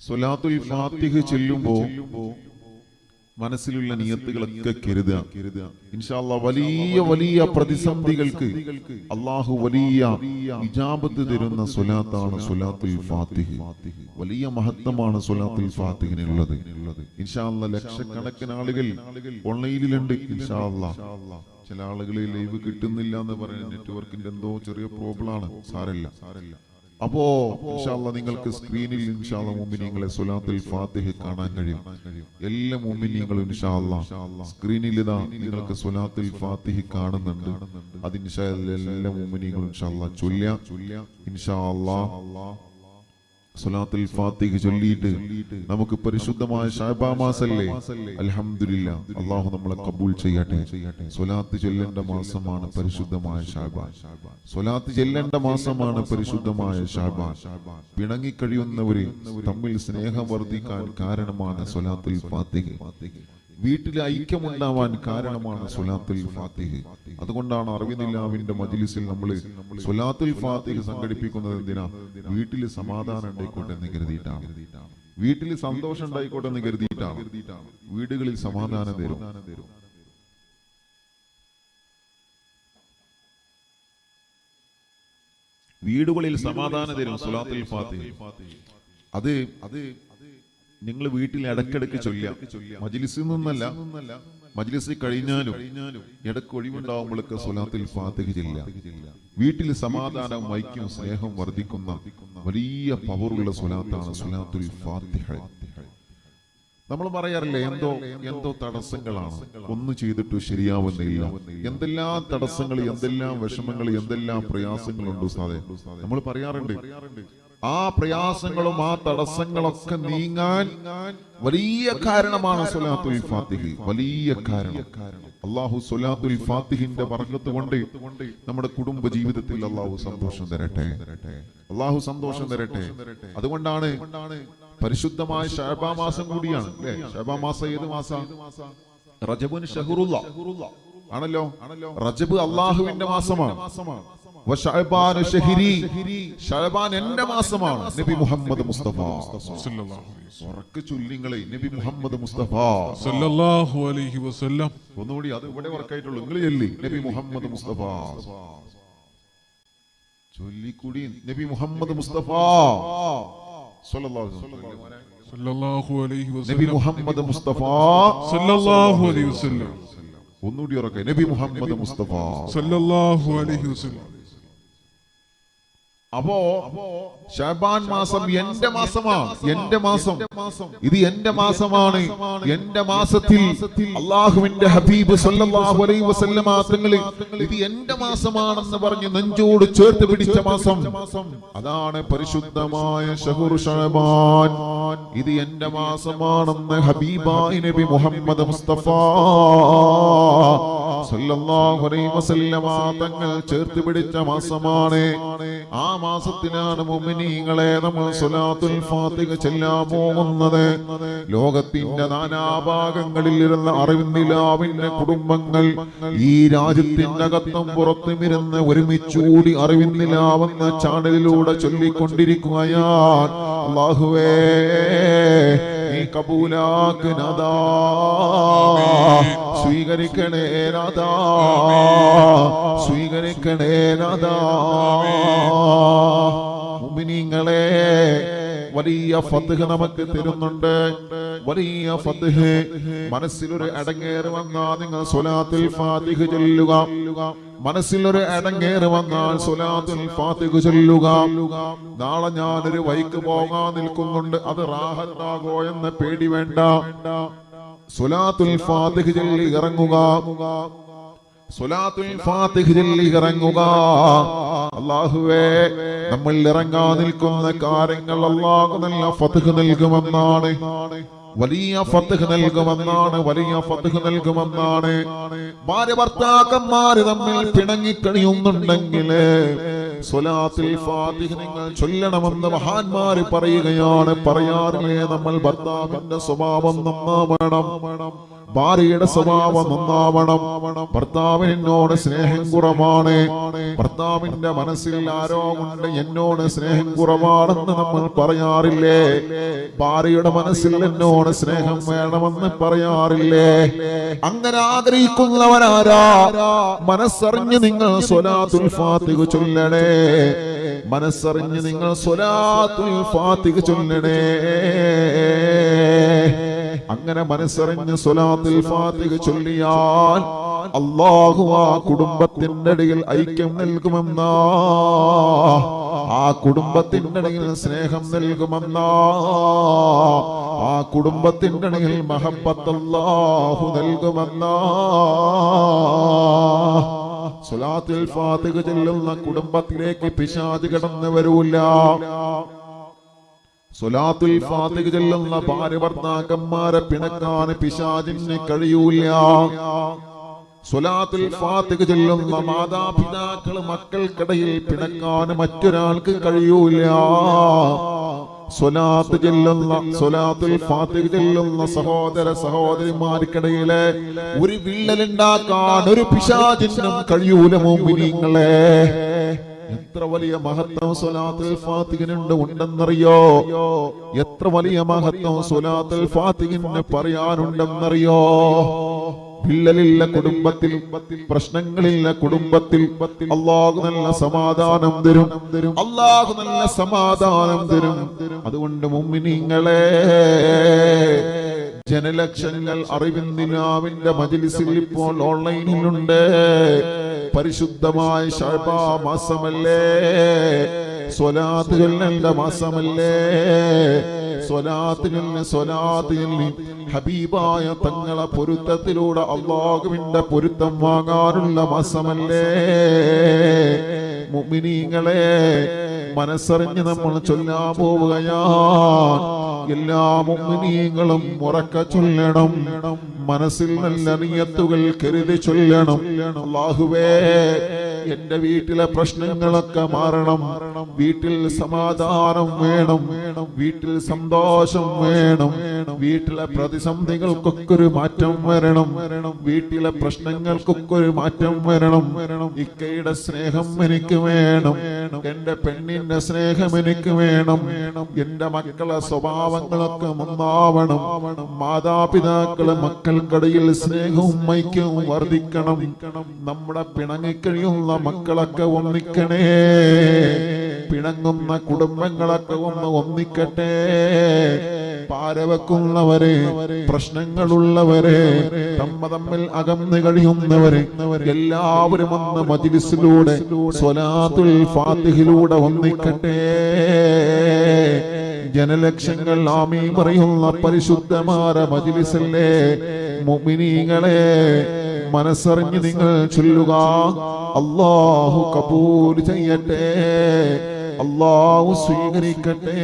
സ്വലാത്തുൽ ഫാത്തിഹ് ചെല്ലുമ്പോ മനസ്സിലുള്ള നിയത്തുകളൊക്കെ കരുതുക. ഇൻഷാല്ല വലിയ വലിയ പ്രതിസന്ധികൾക്ക് അള്ളാഹു വലിയ ഇജാബത്ത് തരുന്ന സുലാത്താണ് സുലാത്തുൽ ഫാത്തിഹ്. വലിയ മഹത്വമാണ് സുലാത്തുൽ ഫാത്തിഹിനുള്ളത്. ഇൻഷാല്ല ലക്ഷക്കണക്കിന് ആളുകൾ ഓൺലൈനിലുണ്ട് ഇൻഷാല്ല ചില ആളുകൾ ലൈവ് കിട്ടുന്നില്ല എന്ന് പറയുന്നത് നെറ്റ്വർക്കിന്റെ എന്തോ ചെറിയ പ്രോബ്ലം ആണ് സാരല്ല സാരല്ല അപ്പോ നിങ്ങൾക്ക് സ്ക്രീനിൽ ഇൻഷാല്ല മുമ്പിനിങ്ങളെ സുലാത്തുൽ ഫാത്തിഹ് കാണാൻ കഴിയും. എല്ലാ മുമ്പിനിങ്ങളും ഇൻഷാല്ല സ്ക്രീനിൽ ഇതാ നിങ്ങൾക്ക് സുലാത്തുൽ ഫാത്തിഹ് കാണുന്നുണ്ട്. അത് ഇൻഷാല്ല എല്ലാ മുമ്പിനിങ്ങളും ഇൻഷാല്ല ചൊല്ലിയ ഇൻഷാല്ല സുലാത്തുൽ ഫാത്തിഹ് ചൊല്ലിയിട്ട് നമുക്ക് പരിശുദ്ധമായ ഷാബാ മാസല്ലേ? അൽഹംദുലില്ലാ. അള്ളാഹു നമ്മളെ കബൂൽ ചെയ്യട്ടെ. സ്വലാത്ത് ചൊല്ലേണ്ട മാസമാണ് പരിശുദ്ധമായ ഷാബാൻ സ്വലാത്ത് ചെല്ലേണ്ട മാസമാണ് പരിശുദ്ധമായ ഷാബാൻ പിണങ്ങിക്കഴിയുന്നവര് തമ്മിൽ സ്നേഹം വർദ്ധിക്കാൻ കാരണമാണ് സ്വലാത്തിൽ ഫാത്തിഹ്. വീട്ടിൽ ഐക്യമുണ്ടാവാൻ കാരണമാണ് സ്വലാത്തുൽ ഫാത്തിഹ്. അതുകൊണ്ടാണ് അറിവിനില്ലാവിന്റെ മജിലിസിൽ നമ്മൾ സ്വലാത്തുൽ ഫാത്തിഹ് സംഘടിപ്പിക്കുന്നത് എന്തിനാ? വീട്ടിൽ സമാധാനം ഉണ്ടായിക്കോട്ടെ എന്ന് കരുതിയിട്ടാണ്. വീട്ടിൽ സന്തോഷം ഉണ്ടായിക്കോട്ടെ എന്ന് കരുതിയിട്ടാണ്. വീടുകളിൽ സമാധാനം തരും. വീടുകളിൽ സമാധാനം തരും സുലാത്തുൽ ഫാത്തിഹ്. അത് അത് നിങ്ങൾ വീട്ടിൽ ഇടക്കിടക്ക് ചൊല്ലാം മജിലിസിൽ നിന്നല്ല. മജിലിസിൽ കഴിഞ്ഞാലും ഇടയ്ക്ക് ഒഴിവുണ്ടാവുമ്പോഴൊക്കെ സ്വലാത്തിൽ ഫാത്തിഹില്ല ചെല്ല വീട്ടിൽ സമാധാനം വൈക്കും സ്നേഹം വർദ്ധിക്കുന്ന വലിയ പവറുള്ള സ്വലാത്താണ് സ്വലാത്തുൽ ഫാത്തിഹ. നമ്മൾ പറയാറില്ലേ എന്തോ എന്തോ തടസ്സങ്ങളാണ്. ഒന്ന് ചെയ്തിട്ട് ശരിയാവുന്നില്ല. എന്തെല്ലാം തടസ്സങ്ങൾ എന്തെല്ലാം വിഷമങ്ങൾ എന്തെല്ലാം പ്രയാസങ്ങളുണ്ട് സാധേ നമ്മൾ പറയാറുണ്ട് ആ പ്രയാസങ്ങളും ആ തടസ്സങ്ങളൊക്കെ നീങ്ങാൻ വലിയ കാരണമാണ് സൊലാത്തുൽ ഫാത്തിഹി. വലിയ കാരണം. അള്ളാഹു സൊലാത്തുൽ ഫാത്തിഹിന്റെ വർഗത്ത് കൊണ്ട് നമ്മുടെ കുടുംബ ജീവിതത്തിൽ അള്ളാഹു സന്തോഷം തരട്ടെ. അള്ളാഹു സന്തോഷം തരട്ടെ. അതുകൊണ്ടാണ് പരിശുദ്ധമായ ഷാബാ മാസം കൂടിയാണ് അല്ലേ? ഷാബാ മാസം ഏത് മാസം? റജബുൻ ഷഹറുല്ല. ആണല്ലോ. റജബ് അള്ളാഹുവിന്റെ മാസമാണ്. എന്റെ മാസമാണ്. നബി മുഹമ്മദ് മുസ്തഫ. ഉറക്കെ ചുല്ലിങ്ങളെ നബി മുഹമ്മദ് മുസ്തഫ. സല്ലല്ലാഹു അലൈഹി വസല്ലം. ഒന്നുകൂടി അത് ഇവിടെ വർക്കായിട്ടുള്ളൂ നിങ്ങൾ ചൊല്ലി. നബി മുഹമ്മദ് മുസ്തഫ. ചൊല്ലിക്കൂടി. നബി മുഹമ്മദ് മുസ്തഫ. നബി മുഹമ്മദ് മുസ്തഫ. സല്ലല്ലാഹു അലൈഹി വസല്ലം. ഒന്നുകൂടി ഉറക്കെ. നബി മുഹമ്മദ് മുസ്തഫ. സല്ലല്ലാഹു അലൈഹി വസല്ലം. അപ്പോ ഷാബാൻ മാസം എന്റെ മാസമാണ് എന്റെ മാസം. ഇത് എന്റെ മാസമാണ് എന്റെ മാസത്തിൽ അള്ളാഹുവിന്റെ ഹബീബ് സല്ലല്ലാഹു അലൈഹി ഇത് എന്റെ മാസമാണെന്ന് പറഞ്ഞ് നെഞ്ചോട് ചേർത്ത് പിടിച്ച മാസം. അതാണ് പരിശുദ്ധമായ ഷഹുർ ഷബാൻ ഇത് എന്റെ മാസമാണെന്ന് ഹബീബായി നബി മുഹമ്മദ് മുസ്തഫ തങ്ങൾ ചേർത്ത് പിടിച്ച മാസമാണ്. ആ മാസത്തിനാണ് മുമിനീങ്ങളെ നമ്മൾ സുലാത്തുൽ ഫാത്തിഹ ചെല്ലാൻ പോകുന്നത്. ലോകത്തിന്റെ നാനാഭാഗങ്ങളിൽ ഇരുന്ന അറിവിന്ദിലാവിന്റെ കുടുംബങ്ങൾ ഈ രാജ്യത്തിന്റെ അകത്തും പുറത്തും ഇരുന്ന് ഒരുമിച്ചുകൂടി അറിവിന്ദിലാവെന്ന ചാനലിലൂടെ ചൊല്ലിക്കൊണ്ടിരിക്കുകയാ അള്ളാഹുവേ നീ കബൂലാക്ക് സ്വീകരിക്കണേ രാധാ. സ്വീകരിക്കണേ രാധാ. മുഅ്മിനീങ്ങളെ വലിയ ഫത്ഹ് നമുക്ക് തരുന്നുണ്ട്. വലിയ ഫത്ഹ് മനസ്സിലൊരു അടങ്ങേറ് വന്നാൽ നിങ്ങൾ സ്വലാത്തിൽ ഫാത്തിഹ് ചൊല്ലുക. മനസ്സിലൊരു അടങ്ങേറ് വന്നാൽ സ്വലാത്തിൽ ഫാത്തിഹ് ചൊല്ലുക. നാളെ ഞാനൊരു വൈക്ക് പോകാൻ നിൽക്കുന്നുണ്ട്. അത് റാഹത്താകോ എന്ന് പേടി വേണ്ട. സ്വലാത്തുൽ ഫാത്തിഹ് ചൊല്ലി ഇറങ്ങുക. സുലാത്തുൽ ഫാത്തിഹ് ചൊല്ലി ഇറങ്ങുക. അള്ളാഹുവേ നമ്മൾ ഇറങ്ങാൻ നിൽക്കുന്ന കാര്യങ്ങൾ അള്ളാഹു നല്ല ഫത്ഹ് നൽകുമെന്നാണ്. വലിയ ഫത്ഹ് നൽകുമെന്നാണ് വലിയ ഫത്ഹ് നൽകുമെന്നാണ്. ഭാര്യ ഭർത്താക്കന്മാര് തമ്മിൽ പിണങ്ങിക്കണിയുന്നുണ്ടെങ്കിൽ സ്വലാത്തിൽ ഫാത്തിഹ നിങ്ങൾ ചൊല്ലണമെന്ന് മഹാന്മാര് പറയുകയാണ്. പറയാറില്ലേ നമ്മൾ ഭർത്താവിന്റെ സ്വഭാവം നന്നാവണം. ഭാര്യയുടെ സ്വഭാവം നന്നാവണം. ഭർത്താവിന് എന്നോട് സ്നേഹം കുറവാണ്. ഭർത്താവിന്റെ മനസ്സിൽ ആരോ കൊണ്ട് എന്നോട് സ്നേഹം കുറവാണെന്ന് നമ്മൾ പറയാറില്ലേ? ഭാര്യയുടെ മനസ്സിൽ എന്നോട് സ്നേഹം വേണമെന്ന് പറയാറില്ലേ? അങ്ങനെ ആഗ്രഹിക്കുന്നവനാരാ മനസ്സറിഞ്ഞ് നിങ്ങൾ സ്വലാത്തുൽ ഫാത്തിഹ് ചൊല്ലണേ. മനസ്സറിഞ്ഞ് നിങ്ങൾ സ്വലാത്തുൽ ഫാത്തിഹ ചൊല്ലണേ. അങ്ങനെ മനസ്സറിഞ്ഞ് സുലാത്തിൽ ഫാത്തിഹ ചൊല്ലിയാൽ അള്ളാഹു ആ കുടുംബത്തിന്റെ ഇടയിൽ ഐക്യം നൽകുമെന്നാ. ആ കുടുംബത്തിന്റെ ഇടയിൽ സ്നേഹം നൽകുമെന്നാ. ആ കുടുംബത്തിന്റെ ഇടയിൽ മഹബ്ബത്ത് അല്ലാഹു നൽകുമെന്നാ. സ്വലാത്തുൽ ഫാത്തിഹ ചൊല്ലുന്ന കുടുംബത്തിലേക്ക് പിശാച് കടന്നു വരൂല. സ്വലാത്തുൽ ഫാത്തിഹ ചൊല്ലുന്ന ഭാര്യ പിണക്കാൻ പിശാചിന് കഴിയൂല. സ്വലാത്തുൽ ഫാത്തിഹ ചൊല്ലുന്ന മാതാപിതാക്കൾ മക്കൾക്കിടയിൽ പിണക്കാൻ മറ്റൊരാൾക്ക് കഴിയൂല. സ്വലാത്ത് ചെല്ലുന്ന സ്വലാത്തുൽ ഫാത്തിഹ ചെല്ലുന്ന സഹോദര സഹോദരിമാർക്കിടയിലെ ഒരു വിള്ളലുണ്ടാക്കാൻ ഒരു പിശാചിനും കഴിയൂല മോമിനിങ്ങളെ. എത്ര വലിയ മഹത്വം സ്വലാത്തുൽ ഫാത്തിഹിനുണ്ട് ഉണ്ടെന്നറിയോ? എത്ര വലിയ മഹത്വം സ്വലാത്തുൽ ഫാത്തിഹിന് പറയാനുണ്ടെന്നറിയോ? വിള്ളലില്ല കുടുംബത്തിൽ പ്രശ്നങ്ങളില്ല കുടുംബത്തിൽ അള്ളാഹു നല്ല സമാധാനം തരും. അള്ളാഹു നല്ല സമാധാനം തരും. അതുകൊണ്ട് മുമ്മിനിങ്ങളെ ജനലക്ഷങ്ങൾ അറിവിന്ദിനാവിന്റെ മജിലിസിൽ ഇപ്പോൾ ഓൺലൈനിലുണ്ട്. പരിശുദ്ധമായ ഷാബാ മാസമല്ലേ? സ്വലാത്ത് ചൊല്ലേണ്ട മാസമല്ലേ? സ്വലാത്ത് സ്വലാത്തിൽ ഹബീബായ തങ്ങളെ പൊരുത്തത്തിലൂടെ അള്ളാഹുവിന്റെ പൊരുത്തം വാങ്ങാറുള്ള മാസമല്ലേ? മുഅ്മിനീങ്ങളെ മനസ്സറിഞ്ഞ് നമ്മൾ ചൊല്ലാ പോവുകയാണ്. എല്ലാ മുങ്ങിനീങ്ങളും ഉറക്ക ചൊല്ലണം. മനസ്സിൽ നല്ല നിയത്തുകൾ കരുതി ചൊല്ലണം. അല്ലാഹുവേ എന്റെ വീട്ടിലെ പ്രശ്നങ്ങളൊക്കെ മാറണം. വീട്ടിൽ സമാധാനം വേണം. വീട്ടിൽ സന്തോഷം വേണം. വീട്ടിലെ പ്രതിസന്ധികൾക്കൊക്കെ ഒരു മാറ്റം വരണം. വീട്ടിലെ പ്രശ്നങ്ങൾക്കൊക്കെ ഒരു മാറ്റം വരണം. ഇക്കയുടെ സ്നേഹം എനിക്ക് വേണം. എന്റെ പെണ്ണിന്റെ സ്നേഹം എനിക്ക് വേണം. എന്റെ മക്കളെ സ്വഭാവങ്ങളൊക്കെ ഒന്നാവണം മാതാപിതാക്കളെ മക്കൾക്കിടയിൽ സ്നേഹവും ഐക്യവും വർദ്ധിക്കണം. നമ്മുടെ പിണങ്ങിക്കഴിയുന്ന മക്കളൊക്കെ ഒന്നിക്കണേ. പിണങ്ങുന്ന കുടുംബങ്ങളൊക്കെ ഒന്ന് ഒന്നിക്കട്ടെ. പാരവെക്കുന്നവരെ പ്രശ്നങ്ങളുള്ളവരെ തമ്മ തമ്മിൽ അകന്നു കഴിയുന്നവരെ എല്ലാവരും ഒന്ന് മജിലിസിലൂടെ സ്വലാത്തുൽ ഫാത്തിഹിലൂടെ ഒന്നിക്കട്ടെ. ജനലക്ഷങ്ങൾ ആമീ പറയുന്ന പരിശുദ്ധമാര മജിലിസല്ലേ? മുഅ്മിനീങ്ങളെ മനസ്സറിഞ്ഞ് നിങ്ങൾ ചൊല്ലുക. അള്ളാഹു കബൂൽ ചെയ്യട്ടെ. അള്ളാഹു സ്വീകരിക്കട്ടെ.